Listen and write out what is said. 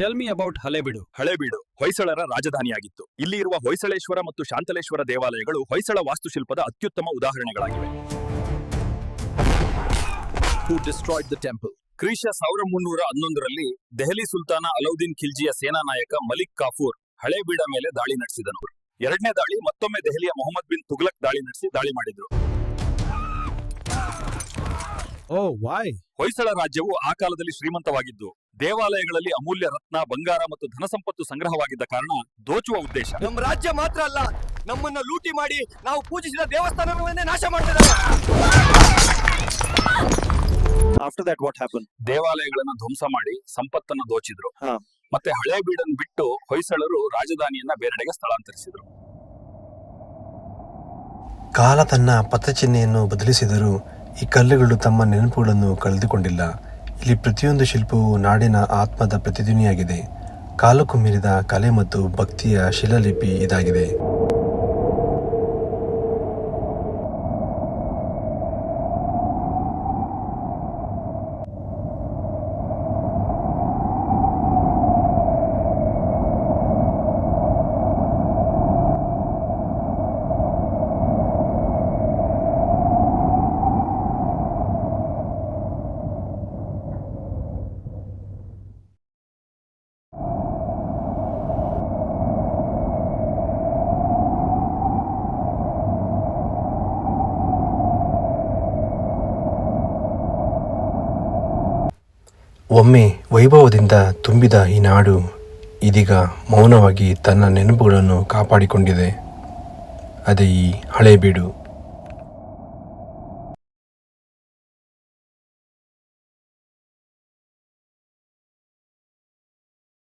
Tell me about Halebidu Halebidu ಹೊಯ್ಸಳರ ರಾಜಧಾನಿಯಾಗಿತ್ತು. ಇಲ್ಲಿ ಇರುವ ಹೊಯ್ಸಳೇಶ್ವರ ಮತ್ತು ಶಾಂತಲೇಶ್ವರ ದೇವಾಲಯಗಳು ಹೊಯ್ಸಳ ವಾಸ್ತುಶಿಲ್ಪದ ಅತ್ಯುತ್ತಮ ಉದಾಹರಣೆಗಳಾಗಿವೆ. ಹೂ ಡಿಸ್ಟ್ರಾಯ್ಡ್ ದ ಟೆಂಪಲ್ ಕ್ರೀಶ ಸಾವಿರ ಮುನ್ನೂರ ಹನ್ನೊಂದರಲ್ಲಿ ದೆಹಲಿ ಸುಲ್ತಾನ ಅಲೌದ್ದೀನ್ ಖಿಲ್ಜಿಯ ಸೇನಾ ನಾಯಕ ಮಲಿಕ್ ಕಾಫೂರ್ ಹಳೆಬೀಡ ಮೇಲೆ ದಾಳಿ ನಡೆಸಿದನು. ಎರಡನೇ ದಾಳಿ ಮತ್ತೊಮ್ಮೆ ದೆಹಲಿಯ ಮೊಹಮ್ಮದ್ ಬಿನ್ ತುಗ್ಲಕ್ ದಾಳಿ ನಡೆಸಿ ದಾಳಿ ಮಾಡಿದ್ರು. ಓ ವಾಯ್ ಹೊಯ್ಸಳ ರಾಜ್ಯವು ಆ ಕಾಲದಲ್ಲಿ ಶ್ರೀಮಂತವಾಗಿದ್ದು. ದೇವಾಲಯಗಳಲ್ಲಿ ಅಮೂಲ್ಯ ರತ್ನ ಬಂಗಾರ ಮತ್ತು ಧನ ಸಂಪತ್ತು ಸಂಗ್ರಹವಾಗಿದ್ದ ಕಾರಣ ದೋಚುವ ಉದ್ದೇಶ. ನಮ್ಮ ರಾಜ್ಯ ಮಾತ್ರ ಅಲ್ಲ ನಮ್ಮನ್ನ ಲೂಟಿ ಮಾಡಿ ನಾವು ಪೂಜಿಸಿದ ದೇವಸ್ಥಾನಗಳನ್ನೇ ನಾಶ ಮಾಡ್ತಿದ್ದಾರೆ. ಆಫ್ಟರ್ ದಟ್ ವಾಟ್ ಹ್ಯಾಪನ್ ದೇವಾಲಯಗಳನ್ನ ಧ್ವಂಸ ಮಾಡಿ ಸಂಪತ್ತನ್ನು ದೋಚಿದ್ರು. ಹಾ. ಮತ್ತೆ ಹಳೆ ಬೀಡನ್ ಬಿಟ್ಟು ಹೊಯ್ಸಳರು ರಾಜಧಾನಿಯನ್ನ ಬೇರೆಡೆಗೆ ಸ್ಥಳಾಂತರಿಸಿದ್ರು. ಕಾಲ ತನ್ನ ಪಥಚಿಹ್ನೆಯನ್ನು ಬದಲಿಸಿದರೂ ಈ ಕಲ್ಲುಗಳು ತಮ್ಮ ನೆನಪುಗಳನ್ನು ಕಳೆದುಕೊಂಡಿಲ್ಲ. ಇಲ್ಲಿ ಪ್ರತಿಯೊಂದು ಶಿಲ್ಪವು ನಾಡಿನ ಆತ್ಮದ ಪ್ರತಿಧ್ವನಿಯಾಗಿದೆ. ಕಾಲಕ್ಕೂ ಮೀರಿದ ಕಲೆ ಮತ್ತು ಭಕ್ತಿಯ ಶಿಲಾಲಿಪಿ ಇದಾಗಿದೆ. ಒಮ್ಮೆ ವೈಭವದಿಂದ ತುಂಬಿದ ಈ ನಾಡು ಇದೀಗ ಮೌನವಾಗಿ ತನ್ನ ನೆನಪುಗಳನ್ನು ಕಾಪಾಡಿಕೊಂಡಿದೆ. ಅದೇ ಈ ಹಳೇಬೀಡು.